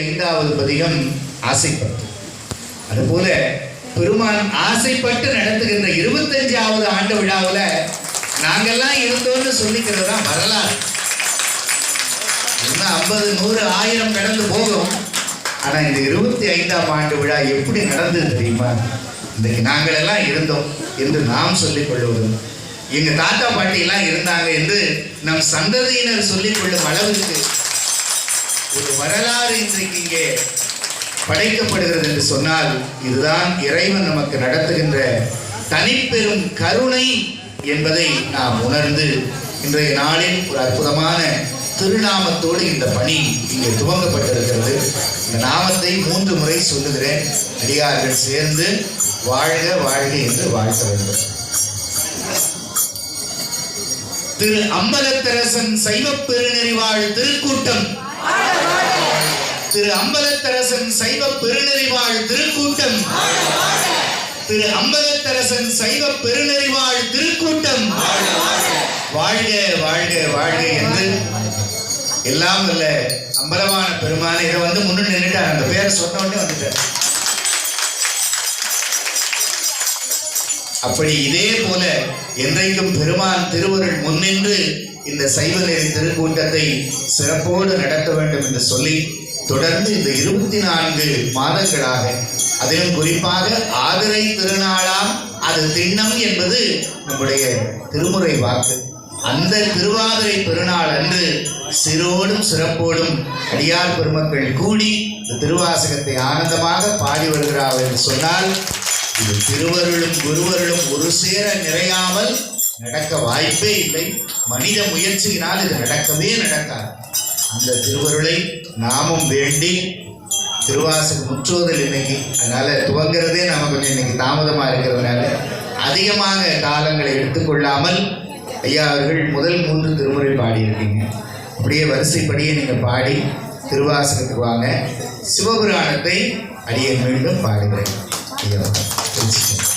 ஐந்தாவது பதிகம் ஆசைப்பட்டு. அதுபோல பெருமான் ஆசைப்பட்டு நடத்துகின்ற இருபத்தஞ்சாவது ஆண்டு விழாவில் நாங்கெல்லாம் இருந்தோம்னு சொல்லிக்கிறது தான் வரலாறு. இன்னும் ஐம்பது நூறு ஆயிரம் கடந்து போகும். ஆனால் இந்த இருபத்தி ஐந்தாம் ஆண்டு விழா எப்படி நடந்தது தெரியுமா? இன்றைக்கு நாங்கள் எல்லாம் இருந்தோம் என்று நாம் சொல்லிக் கொள்வது. எங்க தாத்தா பாட்டி எல்லாம் இருந்தாங்க என்று நம் சந்ததியினர் சொல்லிக் கொள்ளும் அளவுக்கு ஒரு வரலாறு இன்றைக்கு இங்கே படைக்கப்படுகிறது என்று சொன்னால் இதுதான் இறைவன் நமக்கு நடத்துகின்ற தனிப்பெரும் கருணை என்பதை நாம் உணர்ந்து இன்றைய நாளில் ஒரு அற்புதமான திருநாமத்தோடு இந்த பணி இங்கே துவங்கப்பட்டிருக்கிறது. இந்த நாமத்தை மூன்று முறை சொல்லுகிறேன். அடியார்கள் சேர்ந்து வாழ்க வாழ்க என்று வாழ்த்த வேண்டும். திரு அம்பலத்தரசன் சைவ பெருநெறிவாழ் திருக்கூட்டம் திரு அம்பலத்தரசன் சைவ பெருநெறிவாழ் திருக்கூட்டம். திரு அம்பலத்தரசன் சைவ பெருநெறிவாழ் திருக்கூட்டம். வாழ்க வாழ்க வாழ்க என்று எல்லாம் இல்ல அம்பலமான பெருமான இதை வந்து முன்னு நின்றுட்டார் அந்த பேரை சொன்ன உடனே வந்துட்டார். அப்படி இதே போல என்றைக்கும் பெருமான் திருவருள் முன்னின்று இந்த சைவ நெறி திருக்கூட்டத்தை சிறப்போடு நடத்த வேண்டும் என்று சொல்லி தொடர்ந்து இந்த இருபத்தி நான்கு மாதங்களாக அதிலும் குறிப்பாக ஆதிரை திருநாளாம் அது திண்ணம் என்பது நம்முடைய திருமுறை வாக்கு. அந்த திருவாதிரை பெருநாள் அன்று சிறோடும் சிறப்போடும் அடியார் பெருமக்கள் கூடி இந்த திருவாசகத்தை ஆனந்தமாக பாடி வருகிறார் என்று சொன்னால் திருவருளும் குருவருளும் ஒரு சேர நிறையாமல் நடக்க வாய்ப்பே இல்லை. மனித முயற்சியினால் இது நடக்கவே நடக்காது. அந்த திருவருளை நாமும் வேண்டி திருவாசகம் முற்றோதல் இன்னைக்கு அதனால துவங்குறதே நமக்கு கொஞ்சம் இன்னைக்கு தாமதமா இருக்கிறதுனால அதிகமாக காலங்களை எடுத்துக்கொள்ளாமல் ஐயா அவர்கள் முதல் மூன்று திருமுறை பாடியிருக்கீங்க. அப்படியே வரிசைப்படியே நீங்கள் பாடி திருவாசகத்துக்கு வாங்க. சிவபுராணத்தை அடியே மீண்டும் பாடுகிறேன். ஐயா தெரிஞ்சுக்கோங்க